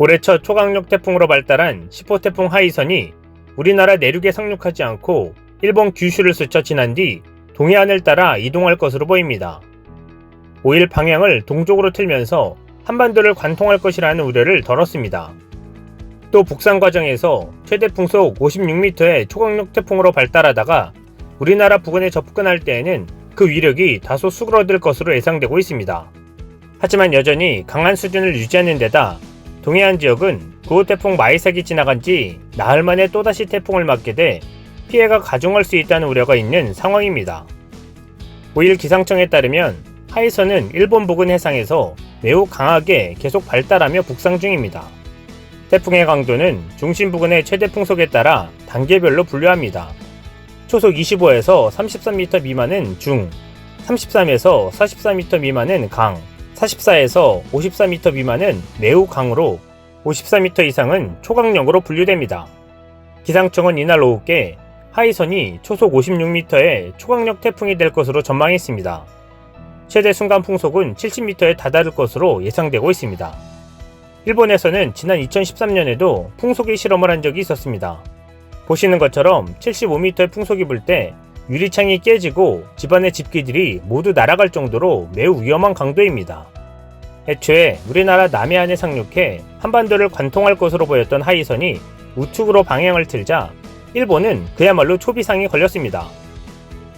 올해 첫 초강력 태풍으로 발달한 10호 태풍 하이선이 우리나라 내륙에 상륙하지 않고 일본 규슈를 스쳐 지난 뒤 동해안을 따라 이동할 것으로 보입니다. 5일 방향을 동쪽으로 틀면서 한반도를 관통할 것이라는 우려를 덜었습니다. 또 북상 과정에서 최대 풍속 56m의 초강력 태풍으로 발달하다가 우리나라 부근에 접근할 때에는 그 위력이 다소 수그러들 것으로 예상되고 있습니다. 하지만 여전히 강한 수준을 유지하는 데다 동해안 지역은 9호 태풍 마이삭이 지나간 지 나흘 만에 또다시 태풍을 맞게 돼 피해가 가중할 수 있다는 우려가 있는 상황입니다. 5일 기상청에 따르면 하이선은 일본 부근 해상에서 매우 강하게 계속 발달하며 북상 중입니다. 태풍의 강도는 중심 부근의 최대 풍속에 따라 단계별로 분류합니다. 초속 25에서 33m 미만은 중, 33에서 44m 미만은 강, 44에서 54m 미만은 매우 강으로 54m 이상은 초강력으로 분류됩니다. 기상청은 이날 오후께 하이선이 초속 56m의 초강력 태풍이 될 것으로 전망했습니다. 최대 순간 풍속은 70m에 다다를 것으로 예상되고 있습니다. 일본에서는 지난 2013년에도 풍속의 실험을 한 적이 있었습니다. 보시는 것처럼 75m의 풍속이 불 때 유리창이 깨지고 집안의 집기들이 모두 날아갈 정도로 매우 위험한 강도입니다. 애초에 우리나라 남해안에 상륙해 한반도를 관통할 것으로 보였던 하이선이 우측으로 방향을 틀자 일본은 그야말로 초비상이 걸렸습니다.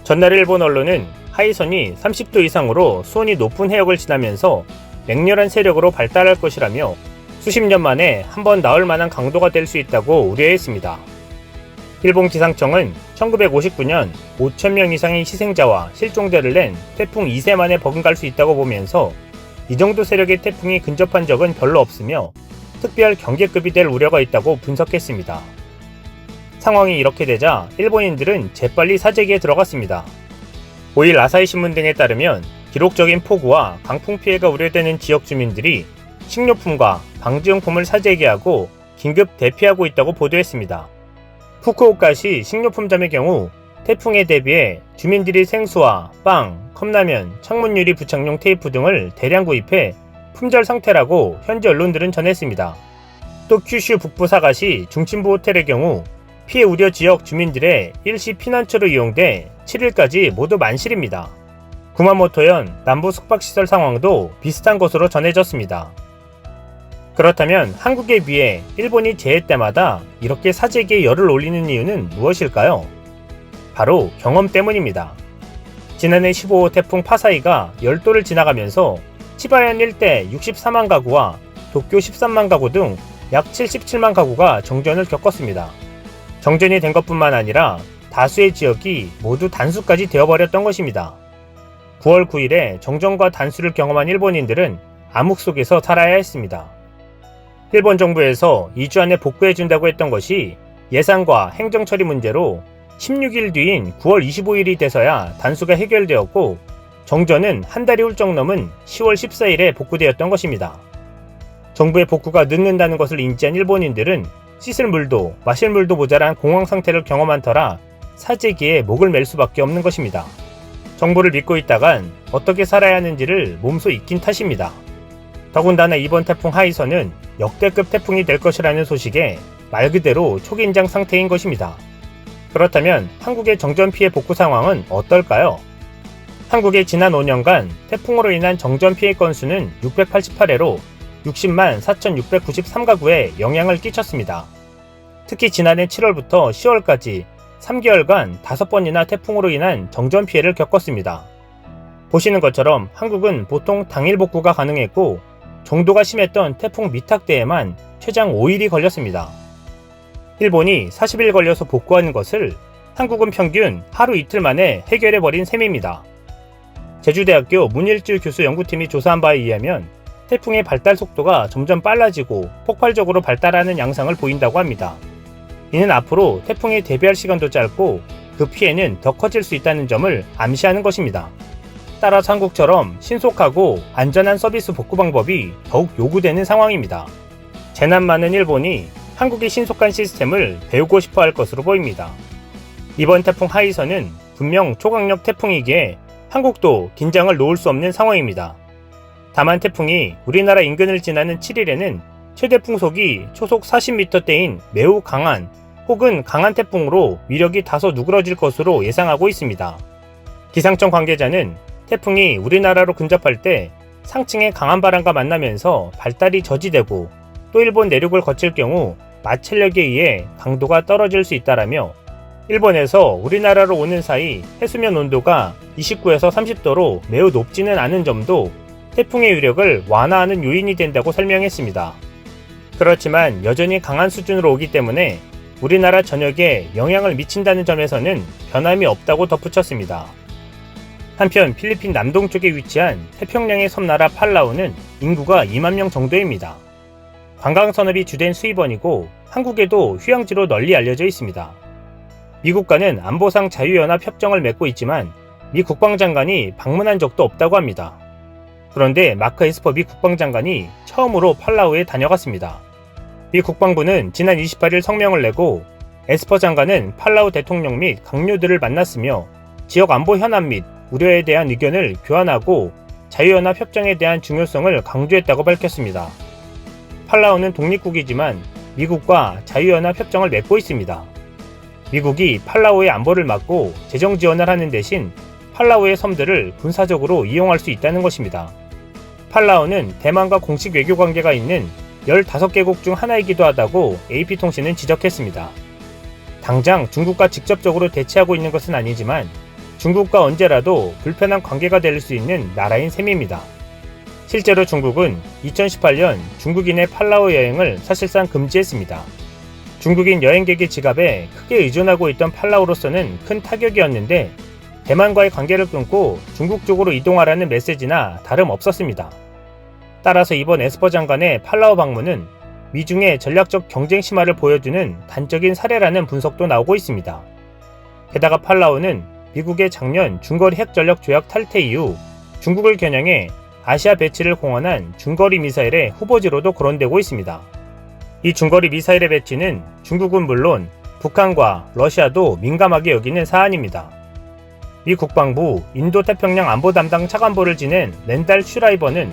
전날 일본 언론은 하이선이 30도 이상으로 수온이 높은 해역을 지나면서 맹렬한 세력으로 발달할 것이라며 수십 년 만에 한 번 나올 만한 강도가 될 수 있다고 우려했습니다. 일본 기상청은 1959년 5천명 이상의 희생자와 실종자를 낸 태풍 2세 만에 버금갈 수 있다고 보면서 이 정도 세력의 태풍이 근접한 적은 별로 없으며 특별 경계급이 될 우려가 있다고 분석했습니다. 상황이 이렇게 되자 일본인들은 재빨리 사재기에 들어갔습니다. 5일 아사히 신문 등에 따르면 기록적인 폭우와 강풍 피해가 우려되는 지역 주민들이 식료품과 방지용품을 사재기하고 긴급 대피하고 있다고 보도했습니다. 후쿠오카시 식료품점의 경우 태풍에 대비해 주민들이 생수와 빵, 컵라면, 창문 유리 부착용 테이프 등을 대량 구입해 품절 상태라고 현지 언론들은 전했습니다. 또 큐슈 북부 사가시 중심부 호텔의 경우 피해 우려 지역 주민들의 일시 피난처로 이용돼 7일까지 모두 만실입니다. 구마모토현 남부 숙박시설 상황도 비슷한 것으로 전해졌습니다. 그렇다면 한국에 비해 일본이 재해 때마다 이렇게 사재기에 열을 올리는 이유는 무엇일까요? 바로 경험 때문입니다. 지난해 15호 태풍 파사이가 열도를 지나가면서 치바현 일대 64만 가구와 도쿄 13만 가구 등 약 77만 가구가 정전을 겪었습니다. 정전이 된 것뿐만 아니라 다수의 지역이 모두 단수까지 되어버렸던 것입니다. 9월 9일에 정전과 단수를 경험한 일본인들은 암흑 속에서 살아야 했습니다. 일본 정부에서 2주 안에 복구해준다고 했던 것이 예산과 행정 처리 문제로 16일 뒤인 9월 25일이 돼서야 단수가 해결되었고 정전은 한 달이 훌쩍 넘은 10월 14일에 복구되었던 것입니다. 정부의 복구가 늦는다는 것을 인지한 일본인들은 씻을 물도 마실 물도 모자란 공황 상태를 경험한 터라 사재기에 목을 맬 수밖에 없는 것입니다. 정부를 믿고 있다간 어떻게 살아야 하는지를 몸소 익힌 탓입니다. 더군다나 이번 태풍 하이선은 역대급 태풍이 될 것이라는 소식에 말 그대로 초긴장 상태인 것입니다. 그렇다면 한국의 정전 피해 복구 상황은 어떨까요? 한국의 지난 5년간 태풍으로 인한 정전 피해 건수는 688회로 60만 4,693가구에 영향을 끼쳤습니다. 특히 지난해 7월부터 10월까지 3개월간 5번이나 태풍으로 인한 정전 피해를 겪었습니다. 보시는 것처럼 한국은 보통 당일 복구가 가능했고 정도가 심했던 태풍 미탁대에만 최장 5일이 걸렸습니다. 일본이 40일 걸려서 복구하는 것을 한국은 평균 하루 이틀 만에 해결해버린 셈입니다. 제주대학교 문일주 교수 연구팀이 조사한 바에 의하면 태풍의 발달 속도가 점점 빨라지고 폭발적으로 발달하는 양상을 보인다고 합니다. 이는 앞으로 태풍에 대비할 시간도 짧고 그 피해는 더 커질 수 있다는 점을 암시하는 것입니다. 따라 한국처럼 신속하고 안전한 서비스 복구 방법이 더욱 요구되는 상황입니다. 재난 많은 일본이 한국의 신속한 시스템을 배우고 싶어 할 것으로 보입니다. 이번 태풍 하이선은 분명 초강력 태풍이기에 한국도 긴장을 놓을 수 없는 상황입니다. 다만 태풍이 우리나라 인근을 지나는 7일에는 최대 풍속이 초속 40m대인 매우 강한 혹은 강한 태풍으로 위력이 다소 누그러질 것으로 예상하고 있습니다. 기상청 관계자는 태풍이 우리나라로 근접할 때 상층의 강한 바람과 만나면서 발달이 저지되고 또 일본 내륙을 거칠 경우 마찰력에 의해 강도가 떨어질 수 있다라며 일본에서 우리나라로 오는 사이 해수면 온도가 29에서 30도로 매우 높지는 않은 점도 태풍의 위력을 완화하는 요인이 된다고 설명했습니다. 그렇지만 여전히 강한 수준으로 오기 때문에 우리나라 전역에 영향을 미친다는 점에서는 변함이 없다고 덧붙였습니다. 한편 필리핀 남동쪽에 위치한 태평양의 섬나라 팔라우는 인구가 2만 명 정도입니다. 관광산업이 주된 수입원이고 한국에도 휴양지로 널리 알려져 있습니다. 미국과는 안보상 자유연합 협정을 맺고 있지만 미 국방장관이 방문한 적도 없다고 합니다. 그런데 마크 에스퍼 미 국방장관이 처음으로 팔라우에 다녀갔습니다. 미 국방부는 지난 28일 성명을 내고 에스퍼 장관은 팔라우 대통령 및 강요들을 만났으며 지역 안보 현안 및 우려에 대한 의견을 교환하고 자유연합 협정에 대한 중요성을 강조했다고 밝혔습니다. 팔라우는 독립국이지만 미국과 자유연합 협정을 맺고 있습니다. 미국이 팔라우의 안보를 막고 재정 지원을 하는 대신 팔라우의 섬들을 군사적으로 이용할 수 있다는 것입니다. 팔라우는 대만과 공식 외교 관계가 있는 15개국 중 하나이기도 하다고 AP통신은 지적했습니다. 당장 중국과 직접적으로 대치하고 있는 것은 아니지만 중국과 언제라도 불편한 관계가 될 수 있는 나라인 셈입니다. 실제로 중국은 2018년 중국인의 팔라우 여행을 사실상 금지했습니다. 중국인 여행객의 지갑에 크게 의존하고 있던 팔라우로서는 큰 타격이었는데 대만과의 관계를 끊고 중국 쪽으로 이동하라는 메시지나 다름 없었습니다. 따라서 이번 에스퍼 장관의 팔라우 방문은 미중의 전략적 경쟁 심화를 보여주는 단적인 사례라는 분석도 나오고 있습니다. 게다가 팔라우는 미국의 작년 중거리 핵전력 조약 탈퇴 이후 중국을 겨냥해 아시아 배치를 공언한 중거리 미사일의 후보지로도 거론되고 있습니다. 이 중거리 미사일의 배치는 중국은 물론 북한과 러시아도 민감하게 여기는 사안입니다. 미 국방부 인도태평양 안보 담당 차관보를 지낸 렌달 슈라이버는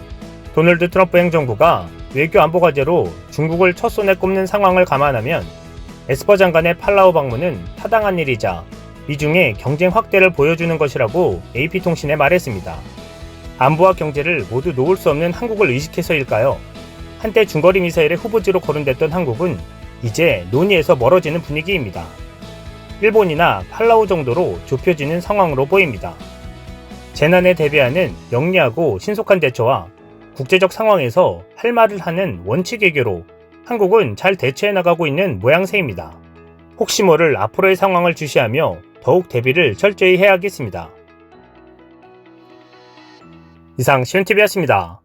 도널드 트럼프 행정부가 외교 안보 과제로 중국을 첫 손에 꼽는 상황을 감안하면 에스퍼 장관의 팔라우 방문은 타당한 일이자 미중의 경쟁 확대를 보여주는 것이라고 AP통신에 말했습니다. 안보와 경제를 모두 놓을 수 없는 한국을 의식해서일까요? 한때 중거리 미사일의 후보지로 거론됐던 한국은 이제 논의에서 멀어지는 분위기입니다. 일본이나 팔라우 정도로 좁혀지는 상황으로 보입니다. 재난에 대비하는 영리하고 신속한 대처와 국제적 상황에서 할 말을 하는 원칙 외교로 한국은 잘 대처해 나가고 있는 모양새입니다. 혹시 모를 앞으로의 상황을 주시하며 더욱 대비를 철저히 해야겠습니다. 이상 시온TV였습니다.